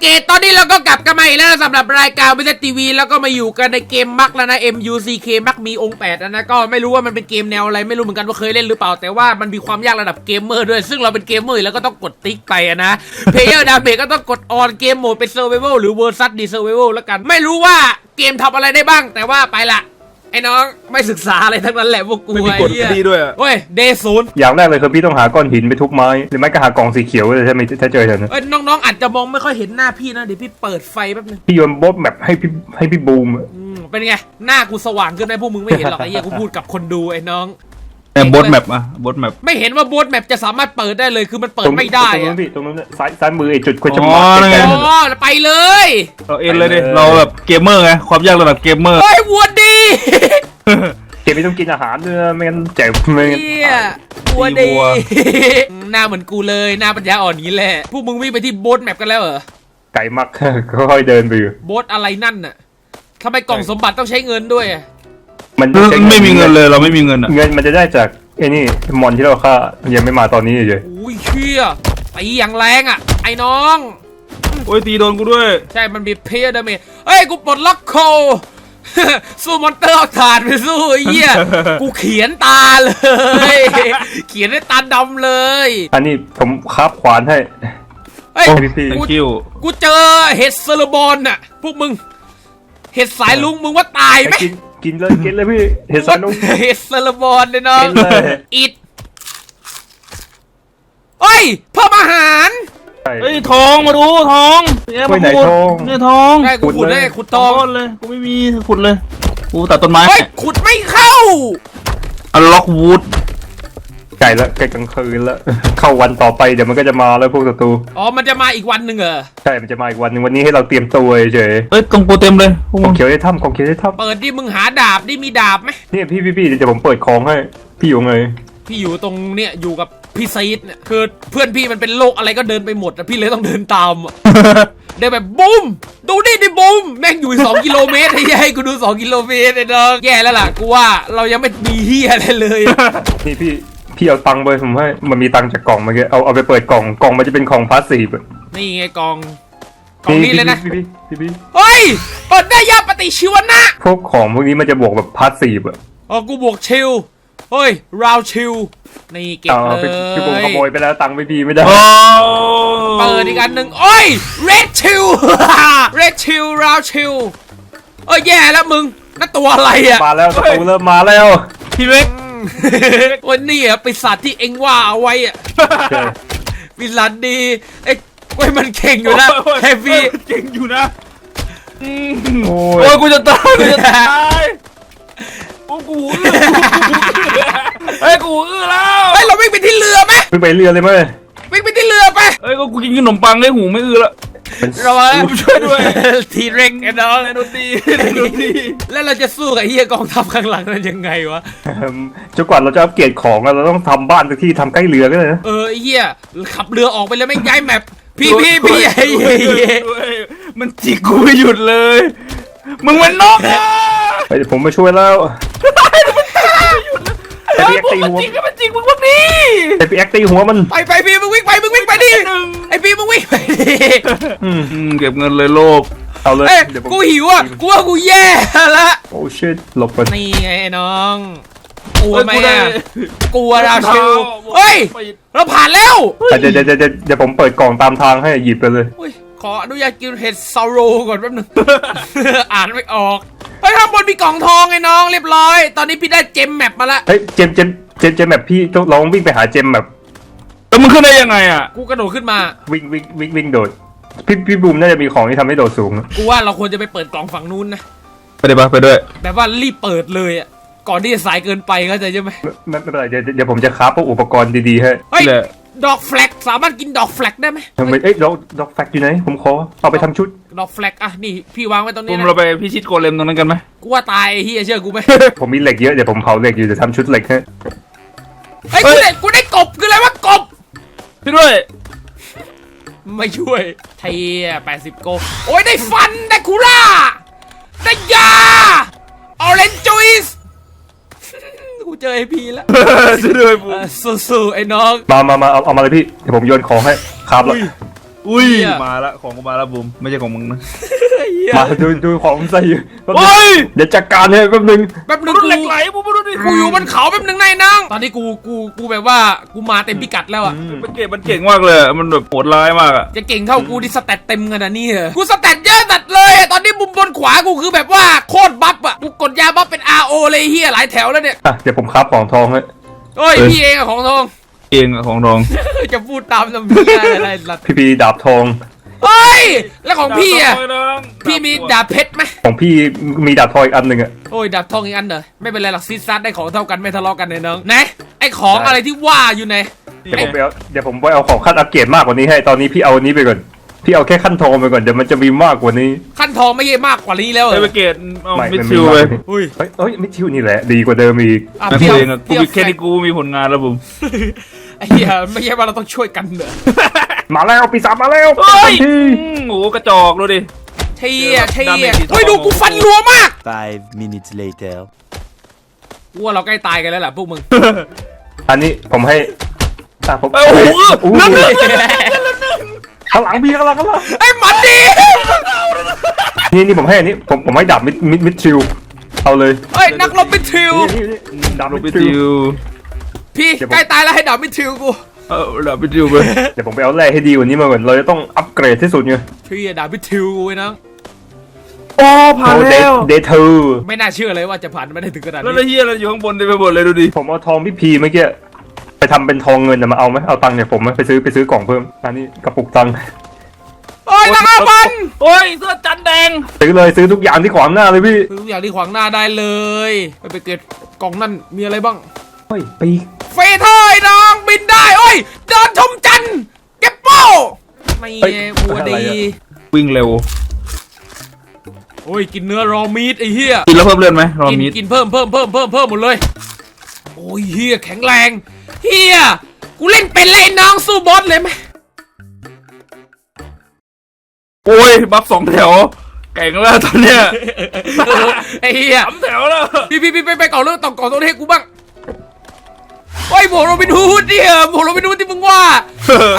เกตตอนนี้เราก็กลับกันมาอีกแล้วสำหรับรายการวิทยทีวี แล้วก็มาอยู่กันในเกมมักแล้วนะ MUCK มักมีองค์แปดนะก็ไม่รู้ว่ามันเป็นเกมแนวอะไรไม่รู้เหมือนกันว่าเคยเล่นหรือเปล่า แต่ว่ามันมีความยากระดับเกมเมอร์ด้วย ซึ่งเราเป็นเกมเมอร์แล้วก็ต้องกดติ๊กไปนะเพลเยอร์ดาเมจก็ต้องกดออนเกมโหมดเป็นเซอร์ไวเวลหรือเวอร์ซัสดีเซอร์ไวเวลแล้วกัน ไม่รู้ว่าเกมทำอะไรได้บ้าง แต่ว่าไปละ ไอ้น้องไม่ศึกษาอะไรทั้งนั้นแหละพวกกูไม่มีไอ้กฎเหี้ยดีด้วยอะเว้ยเดศูนย์อย่างแรกเลยคือพี่ต้องหาก้อนหินไปทุบไม้ หรือไม่ก็หากล่องสีเขียวเลยใช่ไหมถ้าเจอแถวนั้นเอ้ยน้องๆอาจจะมองไม่ค่อยเห็นหน้าพี่นะเดี๋ยวพี่เปิดไฟแป๊บนึงพี่โยนโบทแบบให้พี่ให้พี่บูมอะอืมเป็นไงหน้ากูสว่างขึ้นไหมพวกมึงไม่เห็นหรอกไอ้เหี้ยกูพูดกับคนดูไอ้น้องแอบบดแมปอะบดแมปไม่เห็นว่าโบทแมปจะสามารถเปิดได้เลยคือมันเปิดตรงไม่ได้ตรงนู้อะนพี่ตรงนู้นน่ะซ้ายซ้ายมือไอ้จุดควชั่นอ๋มาอร์นั่นไงอ๋อไปเลย เราเอ็นเลยดิ เราแบบเกมเมอร์ไง ความยากระดับเกมเมอร์ เฮ้ยวัวดี เกมไม่ต้องกินอาหารเนื้อไม่งั้นแจกไม่งั้นเหี้ยวัวดีหน้าเหมือนกูเลยหน้าปัญญาอ่อนนี้แหละ พวกมึงวิ่งไปที่โบทแมปกันแล้วเหรอ ไก่มักค่อยๆเดินไปอยู่โบทอะไรนั่นน่ะทำไมกล่องสมบัติต้องใช้เงินด้วยอะมันไม่ไม่มีเงินเลยเราไม่มีเงินอะเงินมันจะได้จากไอ้นี่มอนที่เราฆ่ายังไม่มาตอนนี้เฉยอุ้ยเชี่ยตีอย่างแรงอะ ไอ้น้อง โอ้ยตีโดนกูด้วย ใช่มันมีเพย์ดาเมจเอ้ย กูปลดล็อกโค สู้มอนเตอร์เอาถาดไปสู้ไอ้เหี้ย กูเขียนตาเลย เขียนด้วยตาดำเลย อันนี้ผมคาบขวานให้ เฮ้ยโอ้กูพี่ thank you กูเจอเห็ดเซอร์บอนน่ะ พวกมึง เห็ดสายลุงมึงว่าตายไหมกินกินเลยกินเลยพี่เห็นสนุกเห็ดเซอร์บอนเลยน้องกินเลยอิดเฮ้ยเพิ่มอาหาร ใช่เฮ้ยทองมาดูทองเนี่ยเฮ้มายไหนขุดทอง เนี่ยทองได้กูขุดได้ขุดททอองงเลยกูไม่มีขุดเลยกูตัดต้นไม้เฮ้ยขุดไม่เข้า อันล็อกวูดไก่ละไก่กลางคืนละ เข้าวันต่อไปเดี๋ยวมันก็จะมาแล้วพวกศัตรู อ๋อ มันจะมาอีกวันหนึ่งเหรอ ใช่ มันจะมาอีกวันหนึงวันนี้ให้เราเตรียมตัวเฉยเอ้ยกองกูเต็มเลยพวกขมึองงเขียวได้ถ้ำของเขียวได้ถ้เปิดดิมึงหาดาบดิมีดาบไหมำนี่พี่พี่พี่เดี๋ยวผมเปิดของให้ พี่อยู่ไง พี่อยู่ตรงเนี่ยอยู่กับ พี่ซีดเนี่ยคือเพื่อนพี่มันเป็นโรคอะไรก็เดินไปหมดอะพี่เลยต้องเดินตามอะเดินแบบบุ้ม ดูนี่ดิบุ้ม แม่งอยู่สองกิโลเมตรให้ให้กูดูสองกิโลเมตรเลยน้องแย่แล้วล่ะกูว่าเรายังไม่มีเฮียอะไรเลย นี่พี่พี่เอาตังค์ไปผมให้มันมีตังค์จากกล่องเมื่อกี้เอาเอาไปเปิดกล่องกล่องมันจะเป็นของพาสซีฟนี่ไงกองกองนี้เลยนะ พี่พี่พี่พี่เฮ้ยเปิดได้ยาปฏิชีวนะ พวกของพวกนี้มันจะบวกแบบพาสซีฟอะอ๋อกูบวกชิล เฮ้ย ราวชิลนี่เก็บเอาเลพี่พี่ผมขโมยยไปแล้วตังค์ไม่ดีไม่ได้โอ้เปิดอีกอันหนึ่งโอ้ย red chill red chill round chill เอ้ย แย่แล้วมึงนั่นตัวอะไรอะ มาแล้วศัตรูเริ่มมาแล้วพี่เล็กวันนี้อะปีศาจที่เอ็งว่าเอาไว้อะใช่ปีศาจดีไอ้ไว้ยมันเก่งอยู่นะเฮฟวี่เก่งอยู่นะ อืมโอ้โอ้ยยกูจะตายกูจะตาย โอ้กูอื้อเฮ้ยกูอื้อแล้วเฮ้ยเราวิ่งไปที่เรือไหมเพิ่งไปเรือเลยมั้ยวิ่งไปที่เรือไปเฮ้ยก็กูกินขนมปังได้หูไม่อื้อแล้วเราว่าช่วยด้วยทีเร็กไอ้น้องโดนตีโดนตีแล้วเราจะสู้กับไอ้เฮียกองทัพข้างหลังนั้นยังไงวะจนกว่าเราจะอัปเกรดของอะเราต้องทำบ้านสักที่ทำใกล้เรือก็เลยนะเออไอ้เฮียขับเรือออกไปเลยไม่ย้ายแมปพี่พี่พี่ไอ้เหี้ยด้วยมันจิกกูไม่หยุดเลย มึงเป็นนกอะไปเดี๋ยวผมมาช่วยแล้วแต่พี่แอคตีมันหัวจิกก็มันจิกมึงพวกนี้แต่พี่แอคตีหัวมันไปไปพี่มึงวิ่งไปมึงวิ่งไปดิหนึ่งไอพี่มึงวิ่งไปดิอืมอืมเก็บเงินเลยโลภเอาเลยเอ้ยเดี๋ยวผมกูหิวอะกูว่ากูแย่ละโอ้ชิตหลบกันนี่ไงไอ้น้องกลัวไหมเอ้ยกูได้อะกลัวราชิวเฮ้ยเราผ่านแล้วแต่เดี๋ยวเดี๋ยวเดี๋ยวเดี๋ยวผมเปิดกล่องตามทางให้หยิบไปเลย อุ้ย ขออนุญาตกินเห็ดซาโรก่อนแป๊บนึง อ่านไม่ออกเฮ้ยข้างบนมีกล่องทองไงน้องเรียบร้อย ตอนนี้พี่ได้เจมแมปมาละ เฮ้ยเจมเจมเจมเจมแบบพี่ต้องลองวิ่งไปหาเจมแบบแล้วมึงขึ้นได้ยังไงอะ กูกระโดดขึ้นมา วิ่งวิ่งวิ่งวิ่งโดดพี่พี่บูมน่าจะมีของที่ทำให้โดดสูงนะกูว่าเราควรจะไปเปิดกล่องฝั่งนู้นนะ ไปได้ปะไปด้วย แบบว่ารีบเปิดเลยอะ ก่อนที่จะสายเกินไปเข้าใจใช่ไหมไม่ไม่เป็นไรเดี๋ยวเดี๋ยวผมจะคราฟพวกอุปกรณ์ดีๆให้ เฮ้ย แหละ ดอกแฟลกสามารถกินดอกแฟลกได้ไหมทำไมเอ้ยด็อกด็อกแฟกอยู่ไหน ผมขอเอาไปทำชุด ดอกแฟลกอะนี่พี่วางไว้ตรงผนี้มนะเราไปพิชิตโกเลมตรงนั้นกันไหมกูว่าตายไอ้เฮียเชื่อกูไหม ผมมีเหล็กเยอะเดี๋ยวผมเผาเหล็กอยู่จะทำชุดเหล็กให้เฮ้ยกูได้กูได้กบคืออะไรวะกบ พี่ด้วยไม่ช่วยเทียแปดสิบโกโอ้ยได้ฟันได้คูล่าได้ยาออเรนจุยส์กู เจอไอพีแล้วช่วยด้วยผมเออสู้ๆไอ้น้อง มามามาเอาเอามาเลยพี่ เดี๋ยวผมโยนของให้คราฟแล้วอุ้ยอุ้ยเหี้ย มาละของกูมาละบุมไม่ใช่ของมึงนะมาดูดูของใส่แป๊บนึงโอ้ยเดี๋ยวจัดการให้แป๊บนึง แป๊บนึงรถกูเหล็กไหลบุมมาดูดิกูอยู่บนเขาแป๊บนึงนายน้องตอนนี้กูกูกูแบบว่ากูมาเต็มพิกัดแล้วอะมันเก่งมันเก่งมากเลยอะมันแบบโหดร้ายมากอะจะเก่งเท่ากูที่สแตทเต็มขนาดนี้เหรอกูสแตทเยอะจัดเลยอะตอนนี้มุมบนขวากูคือแบบว่าโคตรบัฟอะกูกด ยาบัฟเป็น RO เลยเฮียหลายแถวแล้วเนี่ยอะเดี๋ยวผมคับของทองให้เอ้ย พี่เองอะของทอง เองอะของทอง จะพูดตามลำเพียอะไรล่ะพี่พีดาบทอง เฮ้ย แล้วของพี่อะดาบทงเลยนะพี่มีดาบเพชรไหมของพี่มีดาบทองอีกอันหนึ่งอะ โอ้ยดาบทองอีกอันเหรอไม่เป็นไรหรอกซีซัสได้ของเท่ากันไม่ทะเลาะกันเลยน้องไหนไอของอะไรที่ว่าอยู่ไหน เดี๋ยวผมไปเอาเดี๋ยวผมไปเอาของขั้นอัปเกรดมากกว่านี้ให้ ตอนนี้พี่เอาอันนี้ไปก่อน พี่เอาแค่ขั้นทองไปก่อนเดี๋ยวมันจะมีมากกว่านี้ขั้นทองไม่เย่มากกว่านี้แล้วเหรไอ้อไปเกตเอาไม่มิดมันชิมีวมากไปกว่านี้อุ้ยเฮ้ยเฮ้ยมิดชิวนี่แหละ ดีกว่าเดิมอีกอะนักพี่เลเอางอะกูพี่มีเอาแค่ที่กูมีผลงานแล้วบุมไอ้เหี้ยไม่ใช่ว่าเราต้องช่วยกันเหรอมาแล้วปีศาจมาแล้วเฮ้ยพี่อืมโอ้โหกระจอกดูดิ เที่ยเที่ดาเมยจสีทองเฮ้ยดูกูฟันรัวมาก Five minutes later. กูว่าเราใกล้ตายกันแล้วแหละพวกมึง อันนี้ผมให้อะผมโอ้โหอู้นั่นน่ะ ข้างหลังพี่ข้างหลังข้างหลังไอ้หมันดีนี่นี่ผมให้อันนี้ผมผมให้ดาบมิดมิดมิดชิวเอาเลยเฮ้ยนักรบมิดทิว นี่นี่นี่ดาบลูมิกดไปชิดิววพี่เดี๋ยวผมใกล้ตายแล้วให้ดาบมิดทิวกูเออดับไปดิวไปเดี๋ยวผมไปเอาแร่ให้ดีกว่านี้มาก่อนเราจะต้องอัปเกรดที่สุดไงเที่ยดาบมิดทิวกูไอ้น้องโอ้ผ่านแล้วเดทเธอร์ไม่น่าเชื่อเลยว่าจะผ่านมาได้ถึงขนาดแล้วนี้ไอ้เฮียอะไรอยู่ข้างบนเต็มไปหมดเลยดูดิผมเอาทองพี่พีเมื่อกี้ ไปทำเป็นทองเงินน่ะมาเอาไหมเอาตังค์จากผมไหมไปซื้อไปซื้อกล่องเพิ่มอันนี้กระปุกตังค์เฮ้ยนักอาบันโอ้ยเสื้อจันแดงซื้อเลยซื้อทุกอย่างที่ขวางหน้าเลยพี่ทุกอย่างที่ขวางหน้าได้เลยไปไปเกิดกล่องนั่นมีอะไรบ้างเฮ้ยปีกเฟเธอร์ไอ้น้องบินได้โอ้ยเดินชมจันทร์เก็บโป้ไม่หัวดีวิ่งเร็วโอ้ยกินเนื้อรอมีดไอ้เหี้ยกินแล้วเพิ่มเลือดไหมรอกินมีดกินเพิ่มเพิ่มเพิ่มเพิ่มเพิ่มหมดเลยโอ้ยเฮียแข็งแรง เฮียกูเล่นเป็นเลยไอ้น้องสู้บอสเลยไหมโอ้ย บัฟสองแถวแก่งแล้วตอนเนี้ยไอ้เฮียสามแถวแล้วพี่พี่พี่ไปไปก่อนเรื่องต่อก่อนตัวให้กูบ้างโอ้ยโบโรบินฮูดเนี่ยโบโรบินฮูดที่มึงว่า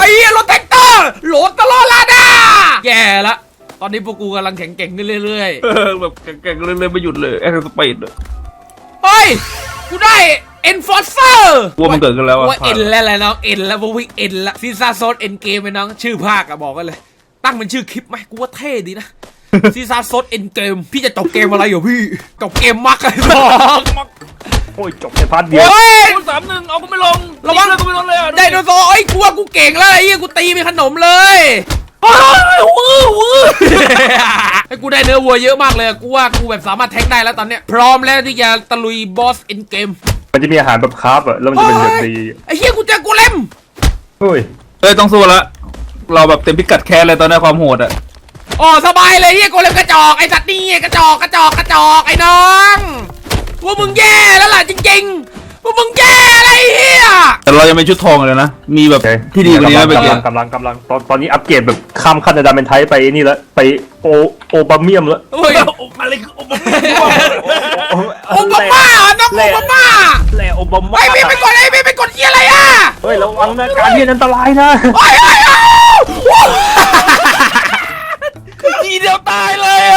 ไอ้เฮียรถแท็กเตอร์โหลดตลอดลาดาแย่ละตอนนี้พวกกูกำลังแข็งแกร่งขึ้นเรื่อยเออแบบแก่งๆเลยเลยไม่หยุดเลยแอคสปีดๆเฮ้ย กูได้ enforcer กลัวมันเกิดกันแล้วอะว่าเอ็นแล้วแหละน้องเอ็นแล้วพวกวิกเอ็นละซีซ่าโซนเอ็นเกมไปน้องชื่อภาคอะบอกกันเลย ตั้งเป็นชื่อคลิปไหมกูว่าเท่ดีนะซีซ่าโซนเอ็นเกมพี่จะจบเกมอะไรอยู่พี่จบเกมมักไอ้น้องโอ้ยจบในพาร์ทเดียวเฮ้ยคูณสามหนึ่งเอากูไม่ลงระวังตีเลือดกูไม่ลงเลยอะไดโนเสาร์ไอ้ยกูว่ากูเก่งแล้วไอ้เหี้ยกูตีเป็นขนมเลย โอ้ยหูอื้อหูอื้อไอ้กูได้เนื้อวัวเยอะมากเลย กูว่ากูแบบสามารถแทงได้แล้วตอนเนี้ย พร้อมแล้วที่จะตะลุยบอสเอ็นเกมมันจะมีอาหารแบบคาร์บอะแล้วมันจะเป็นแบบดีไอ้เหี้ยกูเจอกูเล่มเฮ้ยเอ้ยต้องสู้ละเราแบบเต็มพิกัดแค้นเลยตอนนี้ความโหดอะอ๋อสบายเลยเหี้ยกูเล่มกระจอกไอ้สัตว์นี่กระจอกกระจอกกระจอกไอ้น้องว่ามึงแย่แล้วล่ะจริงๆว่ามึง เรายังไม่ชุดทองเลยนะ มีแบบโอเคที่ดีกว่านี้นะเบกำเกลังกำลังกำลังตอนตอนนี้อัปเกรดแบบข้ามขั้นในดาเมนไทป์ไปนี่แล้วไปโอโอบาเมียมแล้วเฮ้ยอะไรคือโอ้โหโอบามาเหรอน้องโอบามาแหล่โอบามาไอ้พี่ไปกดไอ้พี่ไปกดเหี้ยอะไรอะเฮ้ยระวังนะการเรียนอันตรายนะโอ้ยโอ้ยโอ้ย ทีเดียวตายเลยอ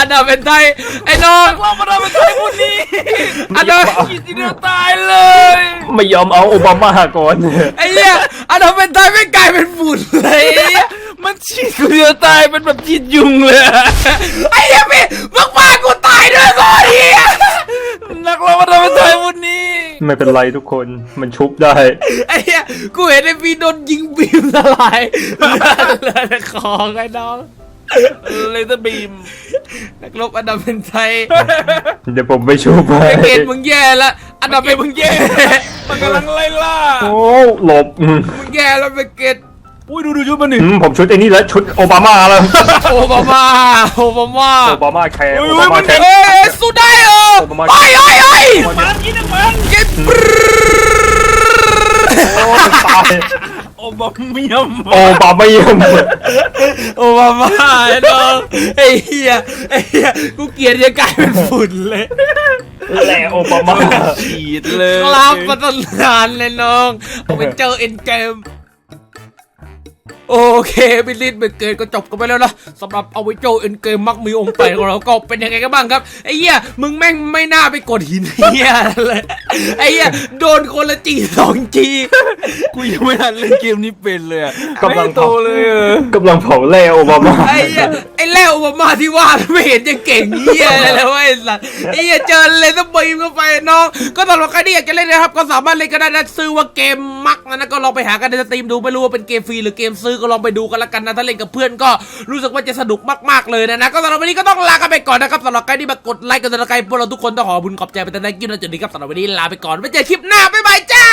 ะ อันดับเป็นไทยไอ้น้องเรามาทำเป็นใช้พวกนี้อันดับทีเดียวตายเลย ไม่ยอมเอาโอบามาก่อนไอ้เหี้ยอันดับเป็นไทยไม่กลายเป็นฝุ่นเลยไอ้เหี้ยมันฉีดกูเดียวตายเป็นแบบฉีดยุงเลยอะไอ้เหี้ยพี่มึงพากูตายด้วยก่อนเหี้ยนักเรามาทำเป็นใช้พวกนี้ไม่เป็นไรทุกคนมันชุบได้ไอ้เหี้ยกูเห็นไอ้พี่โดนยิงบีมละลายเหลือแต่ของไอ้น้อง เลเซอร์บีมนักรบอันดับเป็นไทยเดี๋ยวผมไปชุบให้ไอ้เกตมึงแย่ละอันดับเป็นมึงแย่มันกำลังไล่ล่าโอ้หลบอืมมึงแย่แล้วไอ้เกตอุ้ยดูดูชุดมันดิอืมผมชุดไอ้นี่แล้วชุดโอบามาแล้วโอบามาโอบามาโอบามาแคร์โอ้โอยบามามันแคเด็ร์กเอ้ยสู้ได้เหรอโอบามาไอ้ไอ้ไอ้มันกินมันเกตโอ้ตาย โอบาเมียมโอบามาเยี่ยมโอบามาไอ้น้องไอ้เหี้ยไอ้เหี้ยกูเกลียดจะกลายเป็นฝุ่นเลยแหล่โอบามาฉีดเลยกลับมาตั้งนานเลยน้องเอาไปเจอเอ็นเกม โอเคบิลลิสเบเกตก็จบกันไปแล้วนะสำหรับเอาไว้โจเอ็นเกมมักมีองค์แปดของเราก็เป็นยังไงกันบ้างครับไอ้เหี้ยมึงแม่งไม่น่าไปกดหินเหี้ยเลยไอ้เหี้ยโดนคนละจีสองจีกูยังไม่ทันเล่นเกมนี้เป็นเลยอะกำลังไม่โตเลยเออกำลังเผาแร่โอบามาไอ้เหี้ยไอ้แล้วโอบามาที่ว่าไม่เห็นจะเก่งเหี้ยอะไรเลยเว้ยไอ้สัสไอ้เหี้ยเจอเลยสบีมเข้าไปน้อง ก็สำหรับใครที่อยากจะเล่นนะครับก็สามารถเล่นกันได้นะซื้อว่าเกมมักนะนะก็ลองไปหากันในสตรีมดูไม่รู้ว่าเป็นเกมฟรีหรือเกมซื้อก็ลองไปดูกันละกันนะถ้าเล่นกับเพื่อนก็รู้สึกว่าจะสนุกมากๆเลยนะนะก็สำหรับวันนี้ก็ต้องลากันไปก่อนนะครับสำหรับใครที่มากดไลค์กันตะไครพวกเราทุกคนต้องขอบุญขอบใจไปแต่ในกิ้วนะจุดนี้ครับสำหรับวันนี้ลาไปก่อนไว้เจอคลิปหน้าบ๊ายบายจ้า